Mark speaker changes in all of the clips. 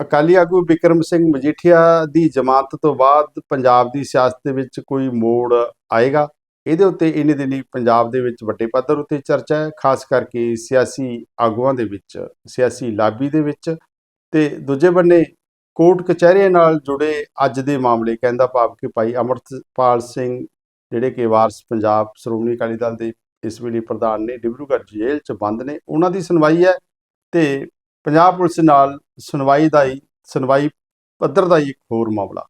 Speaker 1: ਅਕਾਲੀ ਆਗੂ ਬਿਕਰਮ ਸਿੰਘ ਮਜੀਠੀਆ ਦੀ ਜ਼ਮਾਨਤ ਤੋਂ ਬਾਅਦ ਪੰਜਾਬ ਦੀ ਸਿਆਸਤ ਦੇ ਵਿੱਚ ਕੋਈ ਮੋੜ ਆਏਗਾ? ਇਹਦੇ ਉੱਤੇ ਇਹਨੇ ਦਿਨੀ ਪੰਜਾਬ ਦੇ ਵਿੱਚ ਵੱਡੇ ਪੱਧਰ ਉੱਤੇ ਚਰਚਾ ਹੈ, ਖਾਸ ਕਰਕੇ ਸਿਆਸੀ ਆਗੂਆਂ ਦੇ ਵਿੱਚ, ਸਿਆਸੀ ਲਾਬੀ ਦੇ ਵਿੱਚ ਤੇ ਦੂਜੇ ਬੰਨੇ ਕੋਰਟ ਕਚਹਿਰੀਆਂ ਨਾਲ ਜੁੜੇ ਅੱਜ ਦੇ ਮਾਮਲੇ, ਕਹਿੰਦਾ ਭਾਵ ਕਿ ਭਾਈ ਅਮਰਤਪਾਲ ਸਿੰਘ, ਜਿਹੜੇ ਕਿ ਵਾਰਸ ਪੰਜਾਬ ਸ਼੍ਰੋਮਣੀ ਅਕਾਲੀ ਦਲ ਦੇ ਇਸ ਵੇਲੇ ਪ੍ਰਧਾਨ ਨੇ, ਡਿਬਰੂਗੜ੍ਹ ਜੇਲ੍ਹ 'ਚ ਬੰਦ ਨੇ, ਉਹਨਾਂ ਦੀ ਸੁਣਵਾਈ ਹੈ ਤੇ ਪੰਜਾਬ ਪੁਲਿਸ ਨਾਲ ਸੁਣਵਾਈ ਦਾ ਹੀ ਸੁਣਵਾਈ ਪੱਧਰ ਦਾ ਹੀ ਇੱਕ ਹੋਰ ਮਾਮਲਾ।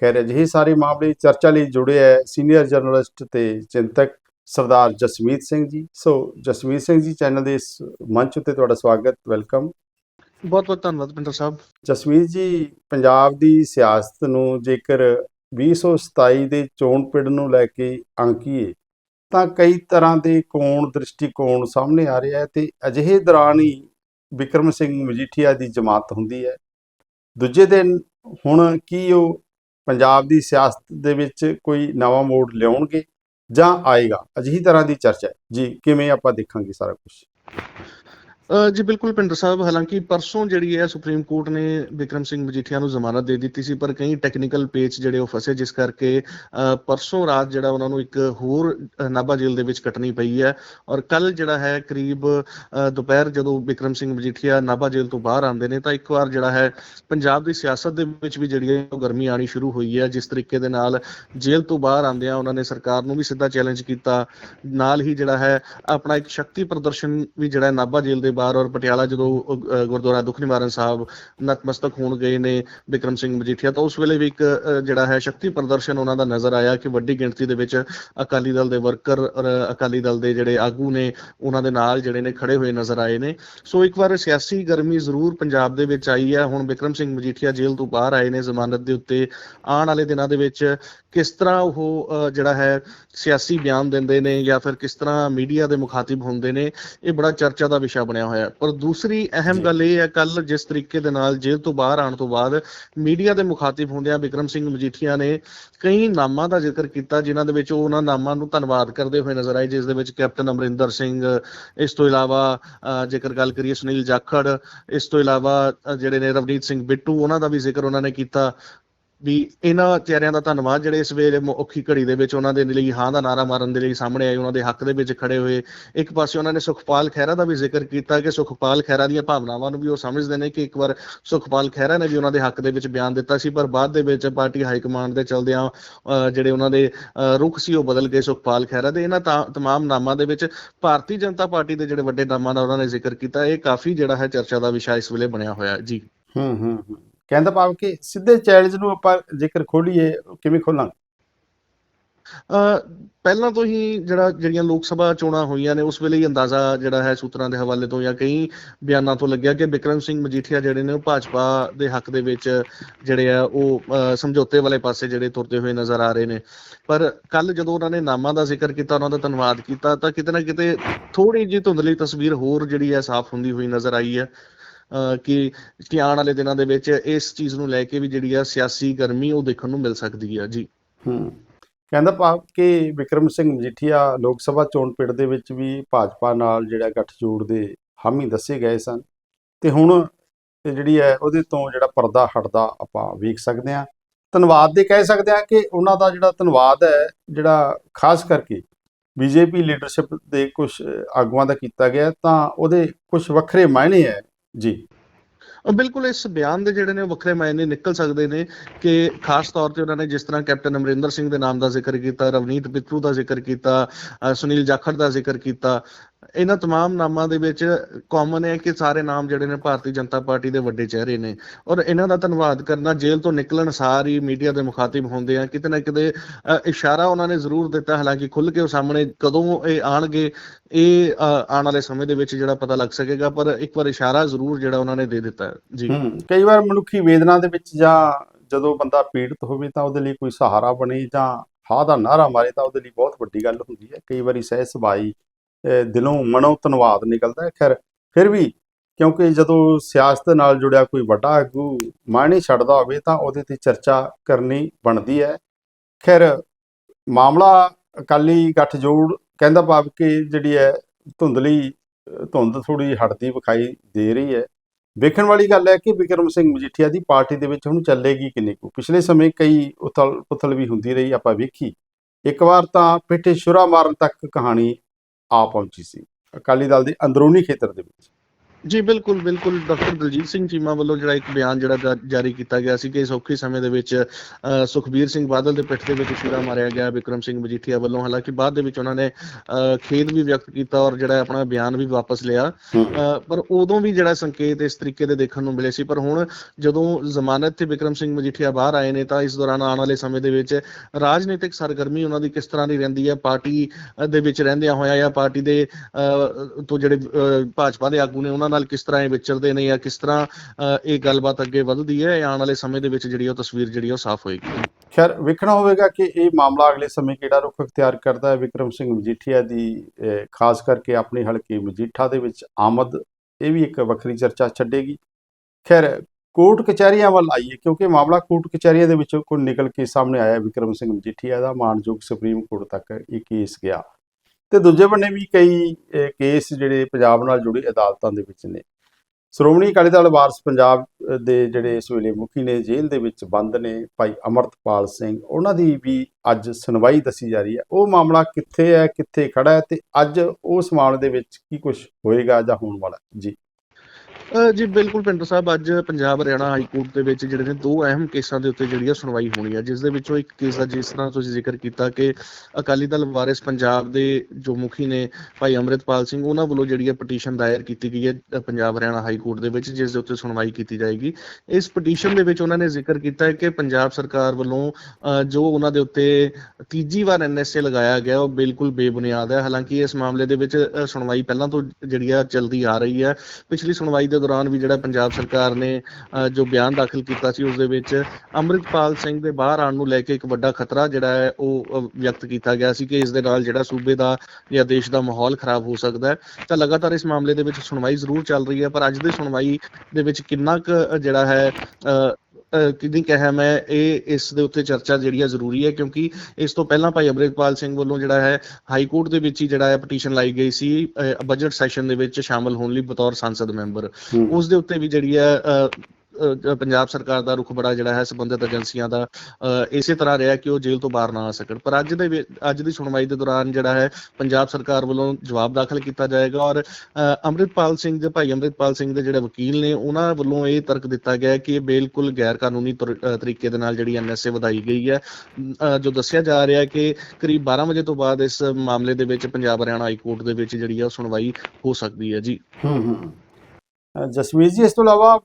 Speaker 1: ਖੈਰ ਅਜਿਹੇ ਸਾਰੇ ਮਾਮਲੇ ਚਰਚਾ ਲਈ ਜੁੜੇ ਹੈ ਸੀਨੀਅਰ ਜਰਨਲਿਸਟ ਤੇ ਚਿੰਤਕ ਸਰਦਾਰ ਜਸਮੀਤ ਸਿੰਘ ਜੀ। ਸੋ ਜਸਮੀਤ ਸਿੰਘ ਜੀ ਚੈਨਲ ਦੇ ਇਸ ਮੰਚ ਉੱਤੇ ਤੁਹਾਡਾ ਸਵਾਗਤ ਵੈਲਕਮ।
Speaker 2: ਬਹੁਤ ਬਹੁਤ ਧੰਨਵਾਦ ਪਿੰਡਰ ਸਾਹਿਬ।
Speaker 1: ਜਸਮੀਤ ਜੀ ਪੰਜਾਬ ਦੀ ਸਿਆਸਤ ਨੂੰ ਜੇਕਰ 2027 ਦੇ ਚੋਣ ਪਿੜ ਨੂੰ ਲੈ ਕੇ ਅੰਕੀਏ ਤਾਂ ਕਈ ਤਰ੍ਹਾਂ ਦੇ ਕੋਣ ਦ੍ਰਿਸ਼ਟੀਕੋਣ ਸਾਹਮਣੇ ਆ ਰਿਹਾ ਹੈ ਤੇ ਅਜਿਹੇ ਦੌਰਾਨ ਹੀ ਵਿਕਰਮ ਸਿੰਘ ਮਜੀਠੀਆ ਦੀ ਜਮਾਤ ਹੁੰਦੀ ਹੈ। ਦੂਜੇ ਦਿਨ ਹੁਣ ਕੀ ਉਹ ਪੰਜਾਬ ਦੀ ਸਿਆਸਤ ਦੇ ਵਿੱਚ ਕੋਈ ਨਵਾਂ ਮੋੜ ਲਿਆਉਣਗੇ ਜਾਂ ਆਏਗਾ? ਅਜਿਹੀ ਤਰ੍ਹਾਂ ਦੀ ਚਰਚਾ ਹੈ। ਜੀ, ਕਿਵੇਂ ਆਪਾਂ ਦੇਖਾਂਗੇ ਸਾਰਾ ਕੁਝ
Speaker 2: ਜੀ ਬਿਲਕੁਲ ਪਿੰਡਰ ਸਾਹਿਬ ਹਾਲਾਂਕਿ ਪਰਸੋਂ ਜਿਹੜੀ ਹੈ ਸੁਪਰੀਮ ਕੋਰਟ ਨੇ ਵਿਕਰਮ ਸਿੰਘ ਮਜੀਠੀਆ ਨੂੰ ਜ਼ਮਾਨਤ ਦੇ ਦਿੱਤੀ ਸੀ ਪਰ ਕਈ ਟੈਕਨੀਕਲ ਪੇਚ ਜਿਹੜੇ ਉਹ ਫਸੇ ਜਿਸ ਕਰਕੇ ਪਰਸੋਂ ਰਾਤ ਜਿਹੜਾ ਉਹਨਾਂ ਨੂੰ ਇੱਕ ਹੋਰ ਅ, ਨਾਭਾ ਜੇਲ੍ਹ ਦੇ ਵਿੱਚ ਕੱਟਣੀ ਪਈ ਹੈ। ਔਰ ਕੱਲ ਜਿਹੜਾ ਹੈ ਕਰੀਬ ਦੁਪਹਿਰ ਜਦੋਂ ਵਿਕਰਮ ਸਿੰਘ ਮਜੀਠੀਆ ਨਾਭਾ ਜੇਲ੍ਹ ਤੋਂ ਬਾਹਰ ਆਉਂਦੇ ਨੇ ਤਾਂ ਇੱਕ ਵਾਰ ਜਿਹੜਾ ਹੈ ਪੰਜਾਬ ਦੀ ਸਿਆਸਤ ਦੇ ਵਿੱਚ ਵੀ ਜਿਹੜੀ ਹੈ ਉਹ ਗਰਮੀ ਆਣੀ ਸ਼ੁਰੂ ਹੋਈ ਹੈ। ਜਿਸ ਤਰੀਕੇ ਦੇ ਨਾਲ ਜੇਲ੍ਹ ਤੋਂ ਬਾਹਰ ਆਉਂਦਿਆਂ ਉਹਨਾਂ ਨੇ ਸਰਕਾਰ ਨੂੰ ਵੀ ਸਿੱਧਾ ਚੈਲੰਜ ਕੀਤਾ। ਨਾਲ ਹੀ ਜਿਹੜਾ ਹੈ ਆਪਣਾ ਇੱਕ ਸ਼ਕਤੀ ਪ੍ਰਦਰਸ਼ਨ ਵੀ ਜਿਹੜਾ ਹੈ ਨਾਭਾ ਜੇਲ੍ਹ ਦੇ ਬਾਹਰ ਔਰ ਪਟਿਆਲਾ ਜਦੋਂ ਗੁਰਦੁਆਰਾ ਦੁੱਖ ਨਿਵਾਰਨ ਸਾਹਿਬ ਨਤਮਸਤਕ ਹੋਣ ਗਏ ਨੇ ਵਿਕਰਮ ਸਿੰਘ ਮਜੀਠੀਆ, ਤਾਂ ਉਸ ਵੇਲੇ ਵੀ ਇੱਕ ਜਿਹੜਾ ਹੈ ਸ਼ਕਤੀ ਪ੍ਰਦਰਸ਼ਨ ਉਹਨਾਂ ਦਾ ਨਜ਼ਰ ਆਇਆ ਕਿ ਵੱਡੀ ਗਿਣਤੀ ਦੇ ਵਿੱਚ ਅਕਾਲੀ ਦਲ ਦੇ ਵਰਕਰ ਔਰ ਅਕਾਲੀ ਦਲ ਦੇ ਜਿਹੜੇ ਆਗੂ ਨੇ, ਉਹਨਾਂ ਦੇ ਨਾਲ ਜਿਹੜੇ ਨੇ ਖੜੇ ਹੋਏ ਨਜ਼ਰ ਆਏ ਨੇ। ਸੋ ਇੱਕ ਵਾਰ ਸਿਆਸੀ ਗਰਮੀ ਜ਼ਰੂਰ ਪੰਜਾਬ ਦੇ ਵਿੱਚ ਆਈ ਹੈ। ਹੁਣ ਵਿਕਰਮ ਸਿੰਘ ਮਜੀਠੀਆ ਜੇਲ੍ਹ ਤੋਂ ਬਾਹਰ ਆਏ ਨੇ ਜ਼ਮਾਨਤ ਦੇ ਉੱਤੇ। ਆਉਣ ਵਾਲੇ ਦਿਨਾਂ ਦੇ ਵਿੱਚ ਕਿਸ ਤਰ੍ਹਾਂ ਉਹ ਜਿਹੜਾ ਹੈ ਸਿਆਸੀ ਬਿਆਨ ਦਿੰਦੇ ਨੇ ਜਾਂ ਫਿਰ ਕਿਸ ਤਰ੍ਹਾਂ ਮੀਡੀਆ ਦੇ ਮੁਖਾਤਿਬ ਹੁੰਦੇ ਨੇ, ਇਹ ਬੜਾ ਚਰਚਾ ਦਾ ਵਿਸ਼ਾ ਬਣਿਆ ਹੋਇਆ ਪਰ ਦੂਸਰੀ ਅਹਿਮ। ਗੱਲ ਇਹ ਹੈ ਕੱਲ ਜਿਸ ਤਰੀਕੇ ਦੇ ਨਾਲ ਜੇਲ੍ਹ ਤੋਂ ਬਾਹਰ ਆਉਣ ਤੋਂ ਬਾਅਦ ਮੀਡੀਆ ਦੇ ਮੁਖਾਤਿਬ ਹੁੰਦਿਆਂ ਵਿਕਰਮ ਸਿੰਘ ਮਜੀਠੀਆ ਨੇ ਕਈ ਨਾਮਾਂ ਦਾ ਜ਼ਿਕਰ ਕੀਤਾ ਜਿਨ੍ਹਾਂ ਦੇ ਵਿੱਚ ਉਹ ਉਹਨਾਂ ਨਾਮਾਂ ਨੂੰ ਧੰਨਵਾਦ ਕਰਦੇ ਹੋਏ ਨਜ਼ਰ ਆਏ ਜਿਸ ਦੇ ਵਿੱਚ ਕੈਪਟਨ ਅਮਰਿੰਦਰ ਸਿੰਘ ਇਸ ਤੋਂ ਇਲਾਵਾ ਜੇਕਰ ਗੱਲ ਕਰੀਏ ਸੁਨੀਲ ਜਾਖੜ ਇਸ ਤੋਂ ਇਲਾਵਾ ਜਿਹੜੇ ਨੇ ਰਵਨੀਤ ਸਿੰਘ ਬਿੱਟੂ ਉਹਨਾਂ ਦਾ ਵੀ ਜ਼ਿਕਰ ਉਹਨਾਂ ਨੇ ਕੀਤਾ ਵੀ ਇਹਨਾਂ ਚਿਹਰਿਆਂ ਦਾ ਧੰਨਵਾਦ ਜਿਹੜੇ ਇਸ ਵੇਲੇ ਔਖੀ ਘੜੀ ਦੇ ਵਿੱਚ ਉਹਨਾਂ ਦੇ ਲਈ ਹਾਂ ਦਾ ਨਾਰਾ ਮਾਰਨ ਦੇ ਲਈ ਸਾਹਮਣੇ ਆਏ ਉਹਨਾਂ ਦੇ ਹੱਕ ਦੇ ਵਿੱਚ ਖੜੇ ਹੋਏ। ਇੱਕ ਪਾਸੇ ਉਹਨਾਂ ਨੇ ਸੁਖਪਾਲ ਖਹਿਰਾ ਦਾ ਵੀ ਜ਼ਿਕਰ ਕੀਤਾ ਕਿ ਸੁਖਪਾਲ ਖਹਿਰਾ ਦੀਆਂ ਭਾਵਨਾਵਾਂ ਨੂੰ ਵੀ ਉਹ ਸਮਝਦੇ ਨੇ ਕਿ ਇੱਕ ਵਾਰ ਸੁਖਪਾਲ ਖਹਿਰਾ ਨੇ ਵੀ ਉਹਨਾਂ ਦੇ ਹੱਕ ਦੇ ਵਿੱਚ ਬਿਆਨ ਦਿੱਤਾ ਸੀ ਪਰ ਬਾਅਦ ਦੇ ਵਿੱਚ ਪਾਰਟੀ ਹਾਈ ਕਮਾਂਡ ਦੇ ਚਲਦਿਆਂ ਅ, ਜਿਹੜੇ ਉਹਨਾਂ ਦੇ ਅ, ਰੁਖ ਸੀ ਉਹ ਬਦਲ ਗਏ ਸੁਖਪਾਲ ਖਹਿਰਾ ਦੇ। ਇਹਨਾਂ ਤਾਂ- ਤਮਾਮ ਨਾਮਾਂ ਦੇ ਵਿੱਚ ਭਾਰਤੀ ਜਨਤਾ ਪਾਰਟੀ ਦੇ ਜਿਹੜੇ ਵੱਡੇ ਨਾਮਾਂ ਦਾ ਉਹਨਾਂ ਨੇ ਜ਼ਿਕਰ ਕੀਤਾ। ਇਹ ਕਾਫੀ ਜਿਹੜਾ ਹੈ ਚਰਚਾ ਦਾ ਵਿਸ਼ਾ ਇਸ ਵੇਲੇ ਬਣਿਆ ਹੋਇਆ ਜੀ।
Speaker 1: ਹੂੰ ਹੂੰ ਹੂੰ। ਕਹਿੰਦਾ ਭਾਵ ਕਿ ਸਿੱਧੇ ਚੈਲੰਜ ਨੂੰ ਆਪਾਂ ਜੇਕਰ ਖੋਲੀਏ ਕਿਵੇਂ ਖੋਲਾਂਗੇ?
Speaker 2: ਪਹਿਲਾਂ ਤੋਂ ਹੀ ਜਿਹੜਾ, ਜਿਹੜੀਆਂ ਲੋਕ ਸਭਾ ਚੋਣਾਂ ਹੋਈਆਂ ਨੇ, ਉਸ ਵੇਲੇ ਹੀ ਅੰਦਾਜ਼ਾ ਜਿਹੜਾ ਹੈ ਸੂਤਰਾਂ ਦੇ ਹਵਾਲੇ ਤੋਂ ਜਾਂ ਕਈ ਬਿਆਨਾਂ ਤੋਂ ਲੱਗਿਆ ਕਿ ਬਿਕਰਮ ਸਿੰਘ ਮਜੀਠੀਆ ਜਿਹੜੇ ਨੇ, ਉਹ ਭਾਜਪਾ ਦੇ ਹੱਕ ਦੇ ਵਿੱਚ ਜਿਹੜੇ ਆ, ਉਹ ਸਮਝੌਤੇ ਵਾਲੇ ਪਾਸੇ ਜਿਹੜੇ ਤੁਰਦੇ ਹੋਏ ਨਜ਼ਰ ਆ ਰਹੇ ਨੇ। ਪਰ ਕੱਲ ਜਦੋਂ ਉਹਨਾਂ ਨੇ ਨਾਮਾਂ ਦਾ ਜ਼ਿਕਰ ਕੀਤਾ, ਉਹਨਾਂ ਦਾ ਧੰਨਵਾਦ ਕੀਤਾ, ਤਾਂ ਕਿਤੇ ਨਾ ਕਿਤੇ ਥੋੜੀ ਜਿਹੀ ਧੁੰਦਲੀ ਤਸਵੀਰ ਹੋਰ ਜਿਹੜੀ ਹੈ ਸਾਫ਼ ਹੁੰਦੀ ਹੋਈ ਨਜ਼ਰ ਆਈ ਹੈ। ਕਿ ਕਿ ਆਉਣ ਵਾਲੇ ਦਿਨਾਂ ਦੇ ਵਿੱਚ ਇਸ ਚੀਜ਼ ਨੂੰ ਲੈ ਕੇ ਵੀ ਜਿਹੜੀ ਆ ਸਿਆਸੀ ਗਰਮੀ ਉਹ ਦੇਖਣ ਨੂੰ ਮਿਲ ਸਕਦੀ ਹੈ ਜੀ।
Speaker 1: ਹੂੰ। ਕਹਿੰਦਾ ਭਾਵ ਕਿ ਵਿਕਰਮ ਸਿੰਘ ਮਜੀਠੀਆ ਲੋਕ ਸਭਾ ਚੋਣ ਪਿੰਡ ਦੇ ਵਿੱਚ ਵੀ ਭਾਜਪਾ ਨਾਲ ਜਿਹੜਾ ਗੱਠਜੋੜ ਦੇ ਹਾਮੀ ਦੱਸੇ ਗਏ ਸਨ। ਤੇ ਹੁਣ ਇਹ ਜਿਹੜੀ ਹੈ, ਉਹਦੇ ਤੋਂ ਜਿਹੜਾ ਪਰਦਾ ਹਟਦਾ ਆਪਾਂ ਵੇਖ ਸਕਦੇ ਹਾਂ। ਧੰਨਵਾਦ ਦੇ ਕਹਿ ਸਕਦੇ ਹਾਂ ਕਿ ਉਹਨਾਂ ਦਾ ਜਿਹੜਾ ਧੰਨਵਾਦ ਹੈ, ਜਿਹੜਾ ਖਾਸ ਕਰਕੇ ਬੀਜੇਪੀ ਲੀਡਰਸ਼ਿਪ ਦੇ ਕੁਝ ਆਗੂਆਂ ਦਾ ਕੀਤਾ ਗਿਆ, ਤਾਂ ਉਹਦੇ ਕੁਝ ਵੱਖਰੇ ਮਾਇਨੇ ਹੈ। ਜੀ।
Speaker 2: ਬਿਲਕੁਲ ਇਸ ਬਿਆਨ ਦੇ ਜਿਹੜੇ ਨੇ ਉਹ ਵੱਖਰੇ ਮਾਇਨੇ ਨਿਕਲ ਸਕਦੇ ਨੇ ਕਿ ਖਾਸ ਤੌਰ ਤੇ ਉਹਨਾਂ ਨੇ ਜਿਸ ਤਰ੍ਹਾਂ ਕੈਪਟਨ ਅਮਰਿੰਦਰ ਸਿੰਘ ਦੇ ਨਾਮ ਦਾ ਜ਼ਿਕਰ ਕੀਤਾ ਰਵਨੀਤ ਬਿੱਟੂ ਦਾ ਜ਼ਿਕਰ ਕੀਤਾ ਅ, ਸੁਨੀਲ ਜਾਖੜ ਦਾ ਜ਼ਿਕਰ ਕੀਤਾ ਇਹਨਾਂ तमाम ਨਾਮਾਂ ਦੇ ਵਿੱਚ ਕਾਮਨ ਹੈ ਕਿ ਸਾਰੇ ਨਾਮ ਜਿਹੜੇ ਨੇ ਭਾਰਤੀ ਜਨਤਾ ਪਾਰਟੀ ਦੇ ਵੱਡੇ ਚਿਹਰੇ ਨੇ ਔਰ ਇਹਨਾਂ ਦਾ ਧੰਨਵਾਦ ਕਰਨਾ ਜੇਲ੍ਹ ਤੋਂ ਨਿਕਲਣ ਸਾਰ ਹੀ ਮੀਡੀਆ ਦੇ ਮੁਖਾਤਿਬ ਹੁੰਦੇ ਆ ਕਿਤੇ ਨਾ ਕਿਤੇ ਅ, ਇਸ਼ਾਰਾ ਉਹਨਾਂ ਨੇ ਜ਼ਰੂਰ ਦਿੱਤਾ ਹਾਲਾਂਕਿ ਖੁੱਲ ਕੇ ਉਹ ਸਾਹਮਣੇ ਕਦੋਂ ਇਹ ਆਣਗੇ ਇਹ ਅ, ਆਉਣ ਵਾਲੇ ਸਮੇਂ ਦੇ ਵਿੱਚ ਜਿਹੜਾ ਪਤਾ ਲੱਗ ਸਕੇਗਾ ਪਰ ਇੱਕ ਵਾਰ ਇਸ਼ਾਰਾ ਜ਼ਰੂਰ ਜਿਹੜਾ ਉਹਨਾਂ ਨੇ ਦੇ ਦਿੱਤਾ ਹੈ ਜੀ
Speaker 1: ਹੂੰ ਕਈ ਵਾਰ ਮਨੁੱਖੀ ਵੇਦਨਾ ਦੇ ਵਿੱਚ ਜਾਂ ਜਦੋਂ ਬੰਦਾ ਪੀੜਤ ਹੋਵੇ ਤਾਂ ਉਹਦੇ ਲਈ ਕੋਈ ਸਹਾਰਾ ਬਣੇ ਜਾਂ ਹਾਂ ਦਾ ਨਾਰਾ ਮਾਰੇ ਤਾਂ ਉਹਦੇ ਲਈ ਬਹੁਤ ਵੱਡੀ ਗੱਲ ਹੁੰਦੀ ਹੈ ਕਈ ਵਾਰੀ ਸਹਿ ਸੁਭਾਈ ਅਹ ਦਿਲੋਂ ਮਨੋਂ ਧੰਨਵਾਦ ਨਿਕਲਦਾ ਹੈ। ਖੈਰ, ਫਿਰ ਵੀ ਕਿਉਂਕਿ ਜਦੋਂ ਸਿਆਸਤ ਨਾਲ ਜੁੜਿਆ ਕੋਈ ਵੱਡਾ ਆਗੂ ਮਾਇਨੇ ਛੱਡਦਾ ਹੋਵੇ ਤਾਂ ਉਹਦੇ ਤੇ ਚਰਚਾ ਕਰਨੀ ਬਣਦੀ ਹੈ। ਖੈਰ, ਮਾਮਲਾ ਅਕਾਲੀ ਗੱਠਜੋੜ ਕਹਿੰਦਾ ਭਾਵ ਕਿ ਜਿਹੜੀ ਹੈ ਧੁੰਦਲੀ ਧੁੰਦ ਥੋੜੀ ਹਟਦੀ ਵਿਖਾਈ ਦੇ ਰਹੀ ਹੈ। ਵੇਖਣ ਵਾਲੀ ਗੱਲ ਹੈ ਕਿ ਵਿਕਰਮ ਸਿੰਘ ਮਜੀਠੀਆ ਦੀ ਪਾਰਟੀ ਦੇ ਵਿੱਚ ਹੁਣ ਚੱਲੇਗੀ ਕਿੰਨੀ ਕੁ। ਪਿਛਲੇ ਸਮੇਂ ਕਈ ਉਥਲ ਪੁਥਲ ਵੀ ਹੁੰਦੀ ਰਹੀ, ਆਪਾਂ ਵੇਖੀ। ਇੱਕ ਵਾਰ ਤਾਂ ਪਿੱਠੇ ਸ਼ੁਰਾ ਮਾਰਨ ਤੱਕ ਕਹਾਣੀ ਆ ਪਹੁੰਚੀ ਸੀ। ਅਕਾਲੀ ਦਲ ਦੇ ਅੰਦਰੂਨੀ ਖੇਤਰ ਦੇ ਵਿੱਚ।
Speaker 2: ਜੀ ਬਿਲਕੁਲ ਬਿਲਕੁਲ। ਡਾਕਟਰ ਦਲਜੀਤ ਸਿੰਘ ਚੀਮਾ ਵੱਲੋਂ ਜਿਹੜਾ ਇੱਕ ਬਿਆਨ ਜਿਹੜਾ ਜਾਰੀ ਕੀਤਾ ਗਿਆ ਸੀ ਕਿ ਇਸ ਔਖੇ ਸਮੇਂ ਦੇ ਵਿੱਚ ਸੁਖਬੀਰ ਸਿੰਘ ਬਾਦਲ ਦੇ ਪਿੱਠ ਦੇ ਵਿੱਚ ਛੁਰਾ ਮਾਰਿਆ ਗਿਆ ਵਿਕਰਮ ਸਿੰਘ ਮਜੀਠੀਆ ਵੱਲੋਂ। ਹਾਲਾਂਕਿ ਬਾਅਦ ਦੇ ਵਿੱਚ ਉਹਨਾਂ ਨੇ ਖੇਦ ਵੀ ਵਿਅਕਤ ਕੀਤਾ ਔਰ ਜਿਹੜਾ ਆਪਣਾ ਬਿਆਨ ਵੀ ਵਾਪਸ ਲਿਆ। ਪਰ ਉਦੋਂ ਵੀ ਜਿਹੜਾ ਸੰਕੇਤ ਇਸ ਤਰੀਕੇ ਦੇ ਦੇਖਣ ਨੂੰ ਮਿਲੇ ਸੀ। ਪਰ ਹੁਣ ਜਦੋਂ ਜ਼ਮਾਨਤ ਤੇ ਵਿਕਰਮ ਸਿੰਘ ਮਜੀਠੀਆ ਬਾਹਰ ਆਏ ਨੇ ਤਾਂ ਇਸ ਦੌਰਾਨ ਆਉਣ ਵਾਲੇ ਸਮੇਂ ਦੇ ਵਿੱਚ ਰਾਜਨੀਤਿਕ ਸਰਗਰਮੀ ਉਹਨਾਂ ਦੀ ਕਿਸ ਤਰ੍ਹਾਂ ਦੀ ਰਹਿੰਦੀ ਹੈ? ਪਾਰਟੀ ਦੇ ਵਿੱਚ ਰਹਿੰਦਿਆਂ ਹੋਇਆ ਜਾਂ ਪਾਰਟੀ ਦੇ ਤੋਂ ਜਿਹੜੇ ਭਾਜਪਾ ਦੇ ਆਗੂ ਨੇ ਉਹਨਾਂ ਨਾਲ ਕਿਸ ਤਰ੍ਹਾਂ ਇਹ ਵਿਚਰਦੇ ਨੇ ਜਾਂ ਕਿਸ ਤਰ੍ਹਾਂ ਇਹ ਗੱਲਬਾਤ ਅੱਗੇ ਵਧਦੀ ਹੈ ਆਉਣ ਵਾਲੇ ਸਮੇਂ ਦੇ ਵਿੱਚ ਜਿਹੜੀ ਉਹ ਤਸਵੀਰ, ਜਿਹੜੀ ਉਹ ਸਾਫ਼ ਹੋਏਗੀ।
Speaker 1: ਖੈਰ, ਵੇਖਣਾ ਹੋਵੇਗਾ ਕਿ ਇਹ ਮਾਮਲਾ ਅਗਲੇ ਸਮੇਂ ਕਿਹੜਾ ਰੁਖ ਅਖਤਿਆਰ ਕਰਦਾ ਹੈ। ਵਿਕਰਮ ਸਿੰਘ ਮਜੀਠੀਆ ਦੀ ਖਾਸ ਕਰਕੇ ਆਪਣੇ ਹਲਕੇ ਮਜੀਠਾ ਦੇ ਵਿੱਚ ਆਮਦ, ਇਹ ਵੀ ਇੱਕ ਵੱਖਰੀ ਚਰਚਾ ਛੱਡੇਗੀ। ਖੈਰ, ਕੋਰਟ ਕਚਹਿਰੀਆਂ ਵੱਲ ਆਈਏ, ਕਿਉਂਕਿ ਮਾਮਲਾ ਕੋਰਟ ਕਚਹਿਰੀਆਂ ਦੇ ਵਿੱਚੋਂ ਕੋਈ ਨਿਕਲ ਕੇ ਸਾਹਮਣੇ ਆਇਆ ਵਿਕਰਮ ਸਿੰਘ ਮਜੀਠੀਆ ਦਾ ਮਾਨਯੋਗ ਸੁਪਰੀਮ ਕੋਰਟ ਤੱਕ ਇਹ ਕੇਸ ਗਿਆ। ਤੇ ਦੂਜੇ ਬੰਨੇ ਵੀ ਕਈ ਕੇਸ ਜਿਹੜੇ ਪੰਜਾਬ ਨਾਲ ਜੁੜੇ ਅਦਾਲਤਾਂ ਦੇ ਵਿੱਚ ਨੇ। ਸ਼੍ਰੋਮਣੀ ਅਕਾਲੀ ਦਲ ਵਾਰਸ ਪੰਜਾਬ ਦੇ ਜਿਹੜੇ ਇਸ ਵੇਲੇ ਮੁਖੀ ਨੇ, ਜੇਲ੍ਹ ਦੇ ਵਿੱਚ ਬੰਦ ਨੇ ਭਾਈ ਅਮਰਤਪਾਲ ਸਿੰਘ। ਉਹਨਾਂ ਦੀ ਵੀ ਅੱਜ ਸੁਣਵਾਈ ਦੱਸੀ ਜਾ ਰਹੀ ਹੈ। ਉਹ ਮਾਮਲਾ ਕਿੱਥੇ ਹੈ, ਕਿੱਥੇ ਖੜਾ ਹੈ ਤੇ ਅੱਜ ਉਸ ਮਾਮਲੇ ਦੇ ਵਿੱਚ ਕੀ ਕੁਝ ਹੋਏਗਾ ਜਾਂ ਹੋਣ ਵਾਲਾ ਜੀ।
Speaker 2: ਜੀ ਬਿਲਕੁਲ ਪਿੰਡਰ ਸਾਹਿਬ ਅੱਜ ਪੰਜਾਬ ਹਰਿਆਣਾ ਹਾਈ ਕੋਰਟ ਦੇ ਵਿੱਚ ਜਿਹੜੇ ਨੇ ਦੋ ਅਹਿਮ ਕੇਸਾਂ ਦੇ ਉੱਤੇ ਜਿਹੜੀ ਆ ਸੁਣਵਾਈ ਹੋਣੀ ਹੈ ਜਿਸ ਦੇ ਵਿੱਚੋਂ ਇੱਕ ਕੇਸ ਦਾ ਜਿਸ ਤਰ੍ਹਾਂ ਤੁਸੀਂ ਜ਼ਿਕਰ ਕੀਤਾ ਕਿ ਅਕਾਲੀ ਦਲ ਵਾਰਿਸ ਪੰਜਾਬ ਦੇ ਜੋ ਮੁਖੀ ਨੇ ਭਾਈ ਅੰਮ੍ਰਿਤਪਾਲ ਸਿੰਘ ਉਹਨਾਂ ਵੱਲੋਂ ਜਿਹੜੀ ਹੈ ਪਟੀਸ਼ਨ ਦਾਇਰ ਕੀਤੀ ਗਈ ਹੈ ਪੰਜਾਬ ਹਰਿਆਣਾ ਹਾਈ ਕੋਰਟ ਦੇ ਵਿੱਚ ਜਿਸ ਦੇ ਉੱਤੇ ਸੁਣਵਾਈ ਕੀਤੀ ਜਾਏਗੀ। ਇਸ ਪਟੀਸ਼ਨ ਦੇ ਵਿੱਚ ਉਹਨਾਂ ਨੇ ਜ਼ਿਕਰ ਕੀਤਾ ਹੈ ਕਿ ਪੰਜਾਬ ਸਰਕਾਰ ਵੱਲੋਂ ਅ, ਜੋ ਉਹਨਾਂ ਦੇ ਉੱਤੇ ਤੀਜੀ ਵਾਰ ਐਨਐਸਏ ਲਗਾਇਆ ਗਿਆ ਉਹ ਬਿਲਕੁਲ ਬੇਬੁਨਿਆਦ ਹੈ। ਹਾਲਾਂਕਿ ਇਸ ਮਾਮਲੇ ਦੇ ਵਿੱਚ ਸੁਣਵਾਈ ਪਹਿਲਾਂ ਤੋਂ ਜਿਹੜੀ ਆ ਚੱਲਦੀ ਆ ਰਹੀ ਹੈ। ਪਿਛਲੀ ਸੁਣਵਾਈ ਦੇ ਦੌਰਾਨ ਵੀ ਜਿਹੜਾ ਪੰਜਾਬ ਸਰਕਾਰ ਨੇ ਜੋ ਬਿਆਨ ਦਾਖਲ ਕੀਤਾ ਸੀ ਉਸ ਦੇ ਵਿੱਚ, ਅੰਮ੍ਰਿਤਪਾਲ ਸਿੰਘ ਦੇ ਬਾਹਰ ਆਉਣ ਨੂੰ ਲੈ ਕੇ ਇੱਕ ਵੱਡਾ ਖਤਰਾ ਜਿਹੜਾ ਹੈ, ਉਹ ਵਿਅਕਤ ਕੀਤਾ ਗਿਆ ਸੀ ਕਿ ਇਸ ਦੇ ਨਾਲ ਜਿਹੜਾ ਸੂਬੇ ਦਾ ਜਾਂ ਦੇਸ਼ ਦਾ ਮਾਹੌਲ ਖਰਾਬ ਹੋ ਸਕਦਾ ਹੈ। ਤਾਂ ਲਗਾਤਾਰ ਇਸ ਮਾਮਲੇ ਦੇ ਵਿੱਚ ਸੁਣਵਾਈ ਜ਼ਰੂਰ ਚੱਲ ਰਹੀ ਹੈ, ਪਰ ਅੱਜ ਦੀ ਸੁਣਵਾਈ ਦੇ ਵਿੱਚ ਕਿੰਨਾ ਕੁ ਜਿਹੜਾ ਹੈ ਅ, ਅ, ਕਿੰਨੀ ਕੁ ਅਹਿਮ ਹੈ ਇਹ ਇਸ ਦੇ ਉੱਤੇ ਚਰਚਾ ਜਿਹੜੀ ਹੈ ਜ਼ਰੂਰੀ ਹੈ ਕਿਉਂਕਿ ਇਸ ਤੋਂ ਪਹਿਲਾਂ ਭਾਈ ਅੰਮ੍ਰਿਤਪਾਲ ਸਿੰਘ ਵੱਲੋਂ ਜਿਹੜਾ ਹੈ ਹਾਈ ਕੋਰਟ ਦੇ ਵਿੱਚ ਹੀ ਜਿਹੜਾ ਹੈ ਪਟੀਸ਼ਨ ਲਾਈ ਗਈ ਸੀ ਬਜਟ ਸੈਸ਼ਨ ਦੇ ਵਿੱਚ ਸ਼ਾਮਲ ਹੋਣ ਲਈ ਬਤੌਰ ਸੰਸਦ ਮੈਂਬਰ। ਉਸ ਦੇ ਉੱਤੇ ਵੀ ਜਿਹੜੀ ਹੈ ਪੰਜਾਬ ਸਰਕਾਰ ਦਾ ਰੁਖ ਬੜਾ ਜਿਹੜਾ ਹੈ ਸੰਬੰਧਿਤ ਏਜੰਸੀਆਂ ਦਾ ਇਸੇ ਤਰ੍ਹਾਂ ਰਿਹਾ ਕਿ ਉਹ ਜੇਲ੍ਹ ਤੋਂ ਬਾਹਰ ਨਾ ਆ ਸਕਣ। ਪਰ ਅੱਜ ਦੇ ਅੱਜ ਦੀ ਸੁਣਵਾਈ ਦੇ ਦੌਰਾਨ ਜਿਹੜਾ ਹੈ ਪੰਜਾਬ ਸਰਕਾਰ ਵੱਲੋਂ ਜਵਾਬ ਦਾਖਲ ਕੀਤਾ ਜਾਏਗਾ ਔਰ ਅ, ਸਿੰਘ ਦੇ ਭਾਈ ਅੰਮ੍ਰਿਤਪਾਲ ਸਿੰਘ ਦੇ ਜਿਹੜੇ ਵਕੀਲ ਨੇ ਉਹਨਾਂ ਵੱਲੋਂ ਇਹ ਤਰਕ ਦਿੱਤਾ ਗਿਆ ਕਿ ਇਹ ਬਿਲਕੁਲ ਗੈਰ ਕਾਨੂੰਨੀ ਤਰੀਕੇ ਦੇ ਨਾਲ ਜਿਹੜੀ ਐਨਐਸਏ ਵਧਾਈ ਗਈ ਹੈ। ਜੋ ਦੱਸਿਆ ਜਾ ਰਿਹਾ ਕਿ ਕਰੀਬ 12 ਵਜੇ ਤੋਂ ਬਾਅਦ ਇਸ ਮਾਮਲੇ ਦੇ ਵਿੱਚ ਪੰਜਾਬ ਹਰਿਆਣਾ ਹਾਈ ਕੋਰਟ ਦੇ ਵਿੱਚ ਜਿਹੜੀ ਹੈ ਉਹ ਸੁਣਵਾਈ ਹੋ ਸਕਦੀ ਹੈ। ਜੀ।
Speaker 1: ਹੂੰ ਹੂੰ। ਅ, ਜਸਵੀਰ ਜੀ ਇਸ ਤੋਂ ਇਲਾਵਾ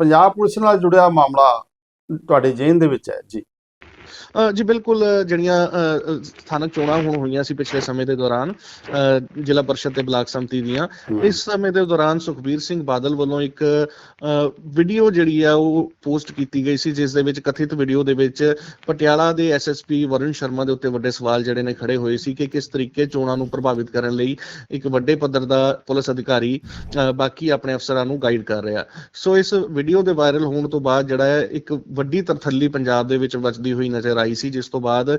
Speaker 1: ਪੰਜਾਬ ਪੁਲਿਸ ਨਾਲ ਜੁੜਿਆ ਮਾਮਲਾ ਤੁਹਾਡੇ ਜੇਨ ਦੇ ਵਿੱਚ ਹੈ ਜੀ।
Speaker 2: ਜੀ ਬਿਲਕੁਲ ਜਿਹੜੀਆਂ ਸਥਾਨਕ ਚੋਣਾਂ ਹੁਣ ਹੋਈਆਂ ਸੀ ਪਿਛਲੇ ਸਮੇਂ ਦੇ ਦੌਰਾਨ ਜ਼ਿਲ੍ਹਾ ਪਰਿਸ਼ਦ ਤੇ ਬਲਾਕ ਸੰਮਤੀ ਦੀਆਂ ਇਸ ਸਮੇਂ ਦੇ ਦੌਰਾਨ ਸੁਖਬੀਰ ਸਿੰਘ ਬਾਦਲ ਵੱਲੋਂ ਇੱਕ ਵੀਡੀਓ ਜਿਹੜੀ ਆ ਉਹ ਪੋਸਟ ਕੀਤੀ ਗਈ ਸੀ ਜਿਸ ਦੇ ਵਿੱਚ ਕਥਿਤ ਵੀਡੀਓ ਦੇ ਵਿੱਚ ਪਟਿਆਲਾ ਦੇ ਐਸਐਸਪੀ ਵਰੁਣ ਸ਼ਰਮਾ ਦੇ ਉੱਤੇ ਵੱਡੇ ਸਵਾਲ ਜਿਹੜੇ ਨੇ ਖੜੇ ਹੋਏ ਸੀ ਕਿ ਕਿਸ ਤਰੀਕੇ ਚੋਣਾਂ ਨੂੰ ਪ੍ਰਭਾਵਿਤ ਕਰਨ ਲਈ ਇੱਕ ਵੱਡੇ ਪੱਧਰ ਦਾ ਪੁਲਿਸ ਅਧਿਕਾਰੀ ਬਾਕੀ ਆਪਣੇ ਅਫਸਰਾਂ ਨੂੰ ਗਾਈਡ ਕਰ ਰਿਹਾ। ਸੋ ਇਸ ਵੀਡੀਓ ਦੇ ਵਾਇਰਲ ਹੋਣ ਤੋਂ ਬਾਅਦ ਜਿਹੜਾ ਹੈ ਇੱਕ ਵੱਡੀ ਤਰਥੱਲੀ ਪੰਜਾਬ ਦੇ ਵਿੱਚ ਵੱਜਦੀ ਹੋਈ ਨਜ਼ਰ ਆਈ ਸੀ ਜਿਸ ਤੋਂ ਬਾਅਦ ਅ,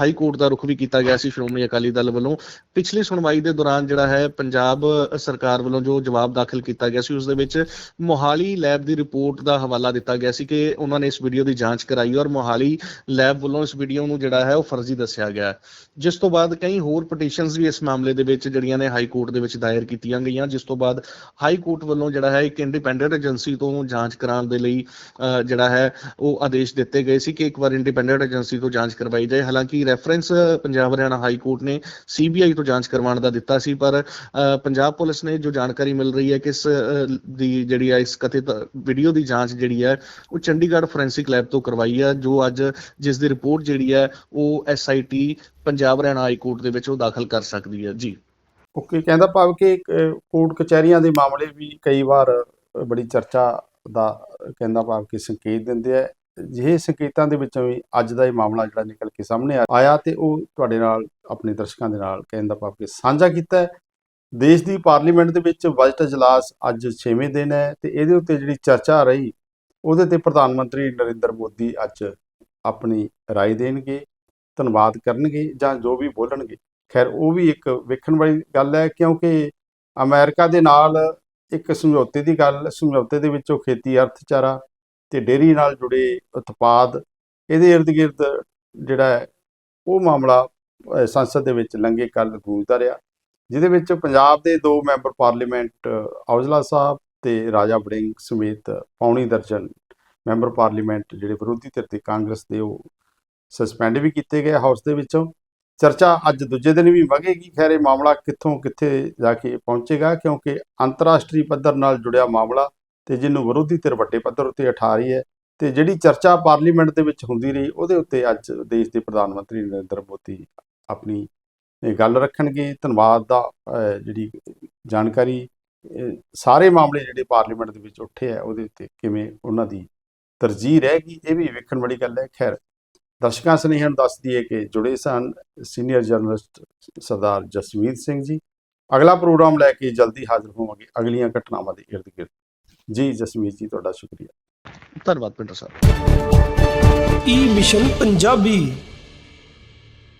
Speaker 2: ਹਾਈ ਕੋਰਟ ਦਾ ਰੁਖ ਵੀ ਕੀਤਾ ਗਿਆ ਸੀ ਸ਼੍ਰੋਮਣੀ ਅਕਾਲੀ ਦਲ ਵੱਲੋਂ। ਪਿਛਲੀ ਸੁਣਵਾਈ ਦੇ ਦੌਰਾਨ ਜਿਹੜਾ ਹੈ ਪੰਜਾਬ ਸਰਕਾਰ ਵੱਲੋਂ ਜੋ ਜਵਾਬ ਦਾਖਲ ਕੀਤਾ ਗਿਆ ਸੀ ਉਸ ਦੇ ਵਿੱਚ ਮੋਹਾਲੀ ਲੈਬ ਦੀ ਰਿਪੋਰਟ ਦਾ ਹਵਾਲਾ ਦਿੱਤਾ ਗਿਆ ਸੀ ਕਿ ਉਹਨਾਂ ਨੇ ਇਸ ਵੀਡੀਓ ਦੀ ਜਾਂਚ ਕਰਾਈ ਔਰ ਮੋਹਾਲੀ ਲੈਬ ਵੱਲੋਂ ਇਸ ਵੀਡੀਓ ਨੂੰ ਜਿਹੜਾ ਹੈ ਉਹ ਫਰਜ਼ੀ ਦੱਸਿਆ ਗਿਆ। ਜਿਸ ਤੋਂ ਬਾਅਦ ਕਈ ਹੋਰ ਪਟੀਸ਼ਨਸ ਵੀ ਇਸ ਮਾਮਲੇ ਦੇ ਵਿੱਚ ਜਿਹੜੀਆਂ ਨੇ ਹਾਈ ਕੋਰਟ ਦੇ ਵਿੱਚ ਦਾਇਰ ਕੀਤੀਆਂ ਗਈਆਂ ਜਿਸ ਤੋਂ ਬਾਅਦ ਹਾਈ ਕੋਰਟ ਵੱਲੋਂ ਜਿਹੜਾ ਹੈ ਇੱਕ ਇੰਡੀਪੈਂਡੈਂਟ ਏਜੰਸੀ ਤੋਂ ਜਾਂਚ ਕਰਾਉਣ ਦੇ ਲਈ ਅ, ਜਿਹੜਾ ਹੈ ਉਹ ਆਦੇਸ਼ ਦਿੱਤੇ ਗਏ ਸੀ ਕਿ ਇੱਕ ਵਾਰ ਇੰਡੀਪੈਂਡੈਂਟ ਏਜੰਸੀ ਤੋਂ ਜਾਂਚ ਕਰਵਾਈ ਜਾਏ। ਹਾਲਾਂਕਿ reference Punjab Haryana high court ਨੇ ਸੀਬੀਆਈ ਤੋਂ ਜਾਂਚ ਕਰਵਾਉਣ ਦਾ ਦਿੱਤਾ ਸੀ, ਪਰ ਪੰਜਾਬ ਪੁਲਿਸ ਨੇ ਜੋ ਜਾਣਕਾਰੀ ਮਿਲ ਰਹੀ ਹੈ ਕਿ ਇਸ ਦੀ ਜਿਹੜੀ ਹੈ, ਇਸ ਕਥਿਤ ਵੀਡੀਓ ਦੀ ਜਾਂਚ ਜਿਹੜੀ ਹੈ, ਉਹ ਚੰਡੀਗੜ੍ਹ ਫੋਰੈਂਸਿਕ ਲੈਬ ਤੋਂ ਕਰਵਾਈ ਹੈ, ਜੋ ਅੱਜ ਜਿਸ ਦੀ ਰਿਪੋਰਟ ਜਿਹੜੀ ਹੈ, ਉਹ SIT Punjab Haryana high court ਦੇ ਵਿੱਚ ਉਹ ਦਾਖਲ ਕਰ ਸਕਦੀ ਹੈ। ਜੀ।
Speaker 1: ਓਕੇ ਕਹਿੰਦਾ ਭਾਵ ਕਿ ਕੋਰਟ ਕਚਹਿਰੀਆਂ ਦੇ ਮਾਮਲੇ ਵੀ ਕਈ ਵਾਰ ਬੜੀ ਚਰਚਾ ਦਾ ਕਹਿੰਦਾ ਭਾਵ ਕਿ ਸੰਕੇਤ ਦਿੰਦੇ ਆ। ਜਿਹੇ ਸੰਕੇਤਾਂ ਦੇ ਵਿੱਚੋਂ ਵੀ ਅੱਜ ਦਾ ਇਹ ਮਾਮਲਾ ਜਿਹੜਾ ਨਿਕਲ ਕੇ ਸਾਹਮਣੇ ਆ- ਆਇਆ ਤੇ ਉਹ ਤੁਹਾਡੇ ਨਾਲ ਆਪਣੇ ਦਰਸ਼ਕਾਂ ਦੇ ਨਾਲ ਕਹਿੰਦਾ ਭਾਵ ਕਿ ਸਾਂਝਾ ਕੀਤਾ ਹੈ ਦੇਸ਼ ਦੀ ਪਾਰਲੀਮੈਂਟ ਦੇ ਵਿੱਚ ਬਜਟ ਇਜਲਾਸ ਅੱਜ 6ਵੇਂ ਦਿਨ ਹੈ ਤੇ ਇਹਦੇ ਉੱਤੇ ਜਿਹੜੀ ਚਰਚਾ ਰਹੀ ਉਹਦੇ ਤੇ ਪ੍ਰਧਾਨ ਮੰਤਰੀ ਨਰਿੰਦਰ ਮੋਦੀ ਅੱਜ ਆਪਣੀ رائے ਦੇਣਗੇ ਧੰਨਵਾਦ ਕਰਨਗੇ ਜਾਂ ਜੋ ਵੀ ਬੋਲਣਗੇ ਖੈਰ ਉਹ ਵੀ ਇੱਕ ਵੇਖਣ ਵਾਲੀ ਗੱਲ ਹੈ ਕਿਉਂਕਿ ਅਮਰੀਕਾ ਦੇ ਨਾਲ ਇੱਕ ਸਮਝੌਤੇ ਦੀ ਗੱਲ ਸਮਝੌਤੇ ਦੇ ਵਿੱਚੋਂ ਖੇਤੀ ਅਰਥਚਾਰਾ ਤੇ ਡੇਅਰੀ ਨਾਲ ਜੁੜੇ ਉਤਪਾਦ, ਇਹਦੇ ਇਰਦ ਗਿਰਦ ਜਿਹੜਾ ਹੈ, ਉਹ ਮਾਮਲਾ ਸੰਸਦ ਦੇ ਵਿੱਚ ਲੰਘੇ ਕੱਲ ਗੂੰਜਦਾ ਰਿਹਾ, ਜਿਹਦੇ ਵਿੱਚ ਪੰਜਾਬ ਦੇ ਦੋ ਮੈਂਬਰ ਪਾਰਲੀਮੈਂਟ, ਔਜਲਾ ਸਾਹਿਬ ਤੇ ਰਾਜਾ ਬੜਿੰਗ ਸਮੇਤ ਪੌਣੀ ਦਰਜਨ ਮੈਂਬਰ ਪਾਰਲੀਮੈਂਟ ਜਿਹੜੇ ਵਿਰੋਧੀ ਧਿਰ ਤੇ ਕਾਂਗਰਸ ਦੇ, ਉਹ ਸਸਪੈਂਡ ਵੀ ਕੀਤੇ ਗਏ ਹਾਊਸ ਦੇ ਵਿੱਚੋਂ। ਚਰਚਾ ਅੱਜ ਦੂਜੇ ਦਿਨ ਵੀ ਵਗੇਗੀ, ਖੈਰ ਇਹ ਮਾਮਲਾ ਕਿੱਥੋਂ ਕਿੱਥੇ ਜਾ ਕੇ ਪਹੁੰਚੇਗਾ, ਕਿਉਂਕਿ ਅੰਤਰਰਾਸ਼ਟਰੀ ਪੱਧਰ ਨਾਲ ਜੁੜਿਆ ਮਾਮਲਾ ਤੇ ਜਿਹਨੂੰ ਵਿਰੋਧੀ ਧਿਰ ਵੱਡੇ ਪੱਧਰ ਉੱਤੇ ਉਠਾ ਰਹੀ ਹੈ ਤੇ ਜਿਹੜੀ ਚਰਚਾ ਪਾਰਲੀਮੈਂਟ ਦੇ ਵਿੱਚ ਹੁੰਦੀ ਰਹੀ, ਉਹਦੇ ਉੱਤੇ ਅੱਜ ਦੇਸ਼ ਦੇ ਪ੍ਰਧਾਨ ਮੰਤਰੀ ਨਰਿੰਦਰ ਮੋਦੀ ਆਪਣੀ ਗੱਲ ਰੱਖਣਗੇ। ਧੰਨਵਾਦ ਦਾ ਜਿਹੜੀ ਜਾਣਕਾਰੀ ਸਾਰੇ ਮਾਮਲੇ ਜਿਹੜੇ ਪਾਰਲੀਮੈਂਟ ਦੇ ਵਿੱਚ ਉੱਠੇ ਆ, ਉਹਦੇ ਉੱਤੇ ਕਿਵੇਂ ਉਹਨਾਂ ਦੀ ਤਰਜੀਹ ਰਹੇਗੀ ਇਹ ਵੀ ਵੇਖਣ ਵਾਲੀ ਗੱਲ ਹੈ। ਖੈਰ, ਦਰਸ਼ਕਾਂ ਸਨੇਹਾਂ ਨੂੰ ਦੱਸ ਦਈਏ ਕਿ ਜੁੜੇ ਸਨ ਸੀਨੀਅਰ ਜਰਨਲਿਸਟ ਸਰਦਾਰ ਜਸਮੀਤ ਸਿੰਘ ਜੀ। ਅਗਲਾ ਪ੍ਰੋਗਰਾਮ ਲੈ ਕੇ ਜਲਦੀ ਹਾਜ਼ਰ ਹੋਵਾਂਗੇ। ਅਗਲੀਆਂ ਘਟਨਾਵਾਂ ਦੇ ਇਰਦ ਗਿਰਦ ਜੀ ਜਸਮੀਤ ਜੀ ਤੁਹਾਡਾ ਸ਼ੁਕਰੀਆ।
Speaker 2: ਧੰਨਵਾਦ ਪਿੰਟਰ ਸਾਹਿਬ।
Speaker 3: ਈ ਮਿਸ਼ਨ ਪੰਜਾਬੀ।